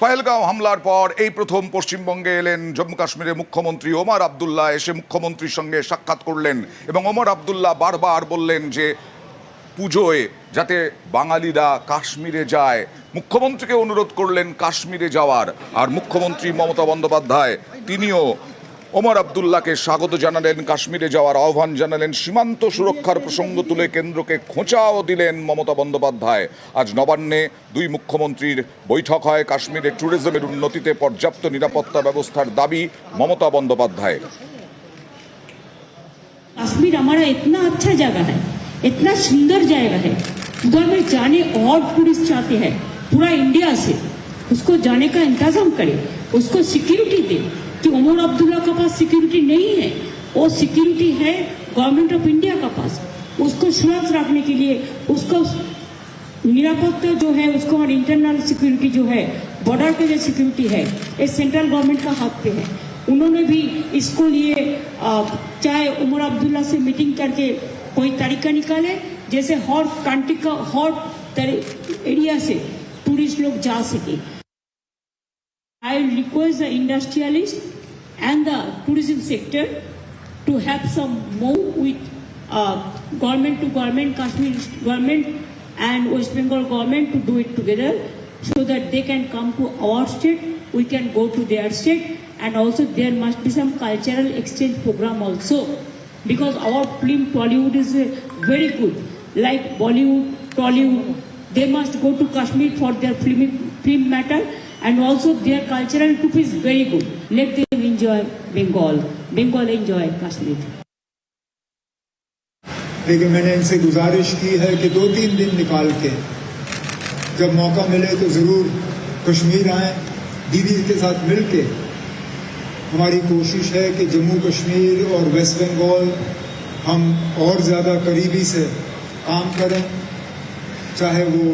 পহেলগাঁও হামলার পর এই প্রথম পশ্চিমবঙ্গে এলেন জম্মু কাশ্মীরের মুখ্যমন্ত্রী ওমর আবদুল্লাহ। এসে মুখ্যমন্ত্রীর সঙ্গে সাক্ষাৎ করলেন এবং ওমর আবদুল্লাহ বারবার বললেন যে, পুজোয় যাতে বাঙালিরা কাশ্মীরে যায়। মুখ্যমন্ত্রীকে অনুরোধ করলেন কাশ্মীরে যাওয়ার। আর মুখ্যমন্ত্রী মমতা বন্দ্যোপাধ্যায়, তিনিও ওমর আবদুল্লাহকে স্বাগত জানালেন কাশ্মীরে যাওয়ার আহ্বান জানালেন সীমান্ত সুরক্ষার প্রসঙ্গ তুলে কেন্দ্রকে খোঁচাও দিলেন মমতা বন্দ্যোপাধ্যায় আজ নবান্নে দুই মুখ্যমন্ত্রীর বৈঠক হয় কাশ্মীরে ট্যুরিজমের উন্নতিতে পর্যাপ্ত নিরাপত্তা ব্যবস্থার দাবি মমতা বন্দ্যোপাধ্যায়ের कश्मीर हमारा इतना अच्छा जगह है इतना सुंदर जगह है उधर में जाने और टूरिस्ट चाहते हैं पूरा इंडिया से उसको जाने का इंतजाम करे उसको सिक्योरिटी दे कि उमर अब्दुल्ला के पास सिक्योरिटी नहीं है। वो सिक्योरिटी है गवर्नमेंट ऑफ़ इंडिया का पास। उसको सुरक्षित रखने के लिए, उसको निरापत्ता जो है, उसको और इंटरनल सिक्योरिटी जो है बॉर्डर पे जो सिक्योरिटी है, ये सेंट्रल गवर्नमेंट का हाथ पे है। उन्होंने भी इसको लिए चाहे उमर अब्दुल्ला से मीटिंग करके कोई तरीका निकाले, जैसे हर कंट्री का, हर एरिया से टूरिस्ट लोग जा सके। I request the industrialists and the tourism sector to have some move with uh, government to government, Kashmir government and West Bengal government to do it together so that they can come to our state, we can go to their state and also there must be some cultural exchange program also because our film Tollywood is uh, very good. Like Bollywood, Tollywood, they must go to Kashmir for their film, film matter and also their cultural too is very good. Let them enjoy Bengal. Bengal enjoy Kashmir. लेकिन मैंने इनसे गुजारिश की है कि दो तीन दिन निकाल के जब मौका मिले तो ज़रूर कश्मीर आए, दीदी के साथ मिल के हमारी कोशिश है कि जम्मू कश्मीर और वेस्ट बंगाल हम और ज़्यादा करीबी से काम करें, चाहे वो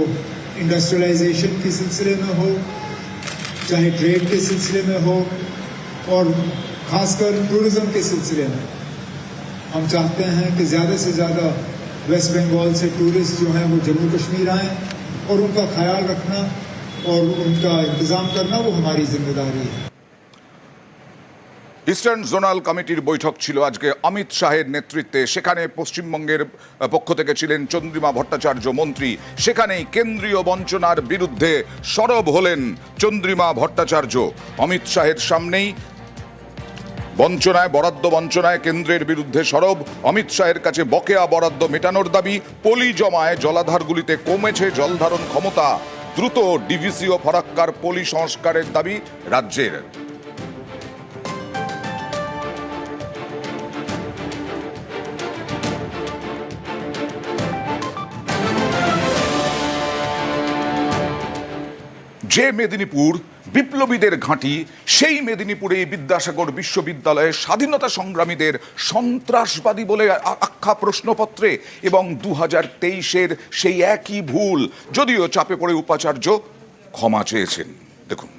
इंडस्ट्रियलाइजेशन के सिलसिले में हो चाहे ट्रेड के सिलसिले में हो और खासकर टूरिज़्म के सिलसिले में। हम चाहते हैं कि ज़्यादा से ज़्यादा वेस्ट बंगाल से टूरिस्ट जो हैं वो जम्मू कश्मीर आए और उनका ख्याल रखना और उनका इंतज़ाम करना वो हमारी ज़िम्मेदारी है। ইস্টার্ন জোনাল কমিটির বৈঠক ছিল আজকে। অমিত শাহের নেতৃত্বে সেখানে পশ্চিমবঙ্গের পক্ষ থেকে ছিলেন চন্দ্রিমা ভট্টাচার্য মন্ত্রী। সেখানেই কেন্দ্রীয় বঞ্চনার বিরুদ্ধে সরব হলেন চন্দ্রিমা ভট্টাচার্য। অমিত শাহের সামনেই বঞ্চনায়, বরাদ্দ বঞ্চনায় কেন্দ্রের বিরুদ্ধে সরব। অমিত শাহের কাছে বকেয়া বরাদ্দ মেটানোর দাবি, পলি জমায় জলাধারগুলিতে কমেছে জলধারণ ক্ষমতা। দ্রুত ডিভিসি ও ফরাক্কার পলি সংস্কারের দাবি রাজ্যের। যে মেদিনীপুর বিপ্লবীদের ঘাঁটি, সেই মেদিনীপুরে বিদ্যাসাগর বিশ্ববিদ্যালয়ে স্বাধীনতা সংগ্রামীদের সন্ত্রাসবাদী বলে আখ্যা প্রশ্নপত্রে এবং দু হাজার তেইশের সেই একই ভুল, যদিও চাপে পড়ে উপাচার্য ক্ষমা চেয়েছেন। দেখুন।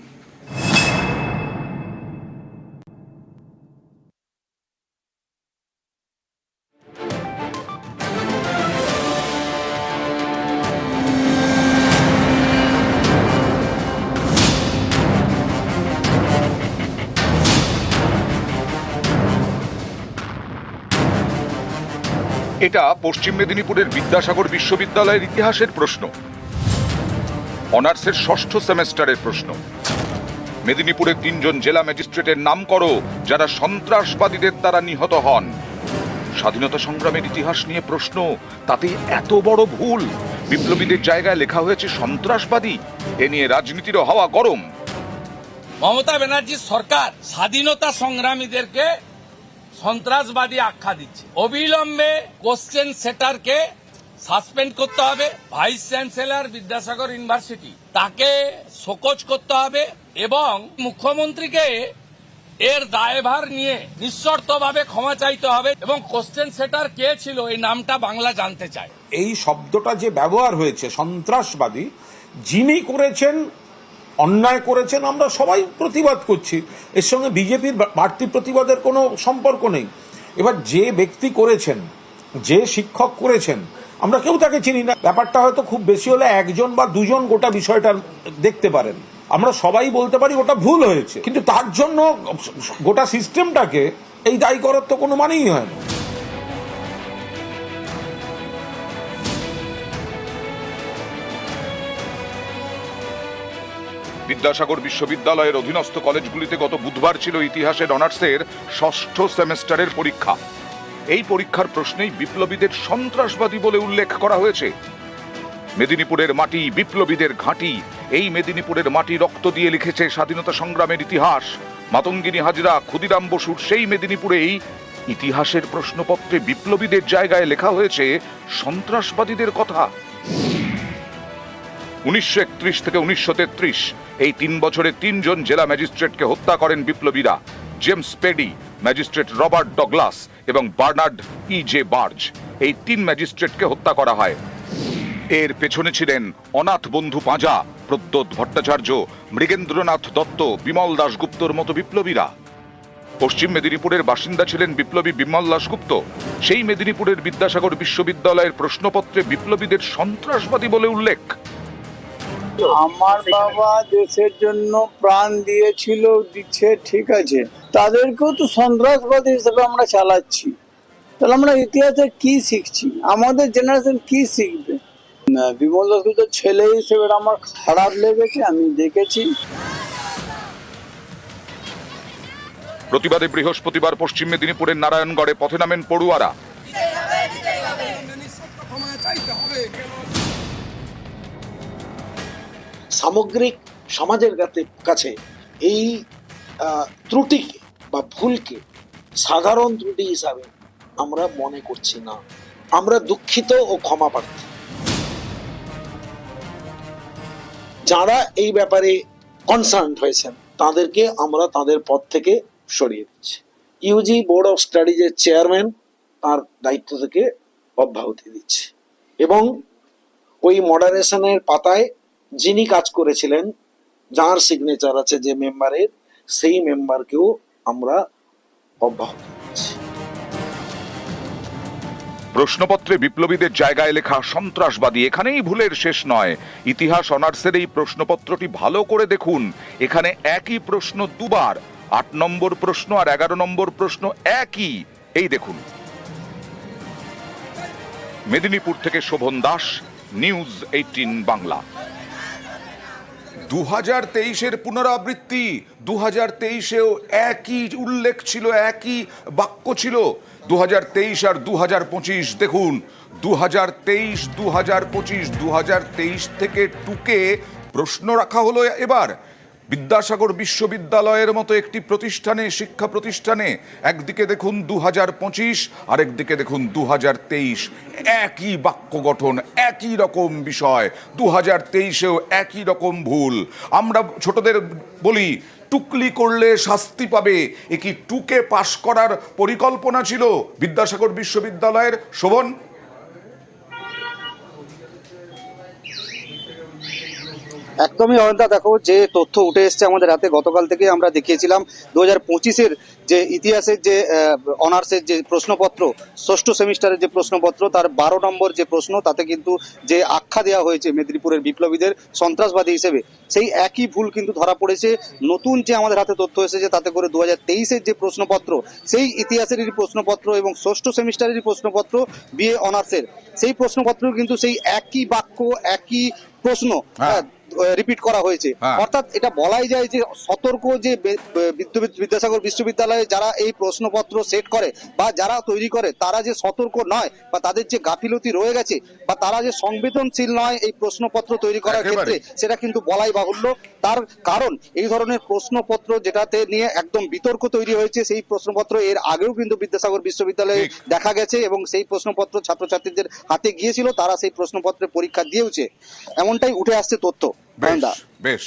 এটা পশ্চিম মেদিনীপুরের বিদ্যাসাগর বিশ্ববিদ্যালয়ের ইতিহাসের প্রশ্ন। অনার্সের ষষ্ঠ সেমেস্টারের প্রশ্ন। মেদিনীপুরের তিনজন জেলা ম্যাজিস্ট্রেটের নাম করো, যারা সন্ত্রাসবাদীদের দ্বারা নিহত হন। স্বাধীনতা সংগ্রামের ইতিহাস নিয়ে প্রশ্ন, তাতে এত বড় ভুল? বিপ্লবীদের জায়গায় লেখা হয়েছে সন্ত্রাসবাদী, এ নিয়ে রাজনীতিরও হাওয়া গরম। মমতা ব্যানার্জির সরকার স্বাধীনতা সংগ্রামীদেরকে সন্ত্রাসবাদী আখ্যা দিচ্ছে। অবিলম্বে কোশ্চেন সেটারকে সাসপেন্ড করতে হবে। ভাইস চ্যান্সেলর বিদ্যাসাগর ইউনিভার্সিটি তাকে শোকজ করতে হবে এবং মুখ্যমন্ত্রীকে এর দায়ভার নিয়ে নিঃশর্তভাবে ক্ষমা চাইতে হবে এবং কোশ্চেন সেটার কে ছিল এই নামটা বাংলা জানতে চায়। এই শব্দটা যে ব্যবহার হয়েছে সন্ত্রাসবাদী, যিনি করেছেন অন্যায় করেছেন, আমরা সবাই প্রতিবাদ করছি। এর সঙ্গে বিজেপির বাড়তি প্রতিবাদের কোনো সম্পর্ক নেই। এবার যে ব্যক্তি করেছেন, যে শিক্ষক করেছেন, আমরা কেউ তাকে চিনি না। ব্যাপারটা হয়তো খুব বেশি হলে একজন বা দুজন গোটা বিষয়টা দেখতে পারেন। আমরা সবাই বলতে পারি ওটা ভুল হয়েছে। কিন্তু তার জন্য গোটা সিস্টেমটাকে এই দায়ী করার তো কোনো মানেই হয় না। বিদ্যাসাগর বিশ্ববিদ্যালয়ের অধীনস্থ কলেজগুলিতে গত বুধবার ছিল ইতিহাসের অনার্সের ষষ্ঠ সেমেস্টারের পরীক্ষা। এই পরীক্ষার প্রশ্নেই বিপ্লবীদের সন্ত্রাসবাদী বলে উল্লেখ করা হয়েছে। মেদিনীপুরের মাটি বিপ্লবীদের ঘাঁটি, এই মেদিনীপুরের মাটি রক্ত দিয়ে লিখেছে স্বাধীনতা সংগ্রামের ইতিহাস। মাতঙ্গিনী হাজরা ক্ষুদিরাম বসুর সেই মেদিনীপুরেই ইতিহাসের প্রশ্নপত্রে বিপ্লবীদের জায়গায় লেখা হয়েছে, সন্ত্রাসবাদীদের কথা। উনিশশো একত্রিশ থেকে উনিশশো তেত্রিশ। এই তিন বছরে তিনজন জেলা ম্যাজিস্ট্রেটকে হত্যা করেন বিপ্লবীরা। James Peddie, magistrate Robert Douglas এবং বার্নার্ড ই জে বার্জ। এই তিন ম্যাজিস্ট্রেটকে হত্যা করা হয়। এর পেছনে ছিলেন অনাথ বন্ধু পাঁজা প্রদ্যোৎ ভট্টাচার্য, মৃগেন্দ্রনাথ দত্ত, বিমল দাশগুপ্তর মতো বিপ্লবীরা। পশ্চিম মেদিনীপুরের বাসিন্দা ছিলেন বিপ্লবী বিমল দাশগুপ্ত। সেই মেদিনীপুরের বিদ্যাসাগর বিশ্ববিদ্যালয়ের প্রশ্নপত্রে বিপ্লবীদের সন্ত্রাসবাদী বলে উল্লেখ। আমার বাবা দেশের জন্য প্রাণ দিয়েছিল দিচ্ছে ঠিক আছে। তাদেরকেও তো সন্ত্রাসবাদী হিসেবে আমরা চালাচ্ছি। তাহলে আমরা ইতিহাসে কি শিখছি? আমাদের জেনারেশন কি শিখবে? বিমল দাসগুপ্ত ছেলে হিসেবে আমার খারাপ লেগেছে আমি দেখেছি। প্রতিবাদে বৃহস্পতিবার পশ্চিম মেদিনীপুরের নারায়ণগড়ে পথে নামেন পড়ুয়ারা। সামগ্রিক সমাজের কাছে এই ত্রুটিকে বা ভুলকে সাধারণ ত্রুটি হিসাবে আমরা মনে করছি না। আমরা দুঃখিত ও ক্ষমা প্রার্থী। যারা এই ব্যাপারে কনসার্ন হয়েছেন, তাদেরকে আমরা তাদের পদ থেকে সরিয়ে দিচ্ছি। ইউজি বোর্ড অফ স্টাডিজের চেয়ারম্যান তার দায়িত্ব থেকে অব্যাহতি দিচ্ছে। এবং ওই মডারেশনের পাতায় যিনি কাজ করেছিলেন, যার সিগনেচার আছে যে মেম্বারের সেই মেম্বারকেও আমরা অব্যাহতি প্রশ্নপত্রে বিপ্লবীদের জায়গায় লেখা, সন্ত্রাসবাদী এখানেই ভুলের শেষ নয়। ইতিহাস অনার্সের এই প্রশ্নপত্রটি ভালো করে দেখুন। এখানে একই প্রশ্ন দুবার, আট নম্বর প্রশ্ন আর এগারো নম্বর প্রশ্ন একই। এই দেখুন। মেদিনীপুর থেকে শোভন দাস, নিউজ এইটিন বাংলা। দু হাজার তেইশের পুনরাবৃত্তি দু হাজার তেইশেও একই উল্লেখ ছিল, একই বাক্য ছিল। দু হাজার তেইশ আর দু হাজার পঁচিশ, দেখুন দু হাজার তেইশ দু হাজার পঁচিশ দু হাজার তেইশ থেকে টুকে প্রশ্ন রাখা হলো এবার। বিদ্যাসাগর বিশ্ববিদ্যালয়ের মতো একটি প্রতিষ্ঠানে, শিক্ষা প্রতিষ্ঠানে একদিকে দেখুন দু হাজার পঁচিশ, আরেকদিকে দেখুন দু হাজার তেইশ। একই বাক্য গঠন, একই রকম বিষয় দু হাজার তেইশেও একই রকম ভুল। আমরা ছোটদের বলি, টুকলি করলে শাস্তি পাবে। এ কি টুকে পাশ করার পরিকল্পনা ছিল? বিদ্যাসাগর বিশ্ববিদ্যালয়ের শোভন একদমই অয়ন্তা দেখো যে তথ্য উঠে এসছে আমাদের হাতে গতকাল থেকে আমরা দেখিয়েছিলাম দু হাজার পঁচিশের যে ইতিহাসের যে অনার্সের যে প্রশ্নপত্র ষষ্ঠ সেমিস্টারের যে প্রশ্নপত্র তার বারো নম্বর যে প্রশ্ন তাতে কিন্তু যে আখ্যা দেওয়া হয়েছে মেদিনীপুরের বিপ্লবীদের সন্ত্রাসবাদী হিসেবে সেই একই ভুল কিন্তু ধরা পড়েছে নতুন যে আমাদের হাতে তথ্য এসেছে তাতে করে দু হাজার তেইশের যে প্রশ্নপত্র সেই ইতিহাসেরই প্রশ্নপত্র এবং ষষ্ঠ সেমিস্টারেরই প্রশ্নপত্র বিএ অনার্সের সেই প্রশ্নপত্র কিন্তু সেই একই বাক্য একই প্রশ্ন হ্যাঁ। রিপিট করা হয়েছে। হ্যাঁ। অর্থাৎ এটা বলাই যায় যে সতর্ক যে বিদ্যাসাগর বিশ্ববিদ্যালয়ে যারা এই প্রশ্নপত্র সেট করে বা যারা তৈরি করে তারা যে সতর্ক নয় বা তাদের যে গাফিলতি রয়ে গেছে বা তারা যে সংবেদনশীল নয় এই প্রশ্নপত্র তৈরি করার ক্ষেত্রে সেটা কিন্তু বলাই বাহুল্য। তার কারণ এই ধরনের প্রশ্নপত্র যেটাতে নিয়ে একদম বিতর্ক তৈরি হয়েছে সেই প্রশ্নপত্র এর আগেও কিন্তু বিদ্যাসাগর বিশ্ববিদ্যালয়ে দেখা গেছে এবং সেই প্রশ্নপত্র ছাত্রছাত্রীদের হাতে গিয়েছিল তারা সেই প্রশ্নপত্রে পরীক্ষা দিয়েওছে। এমনটাই উঠে আসছে তথ্য। বেশ গোয়েন্দা বেশ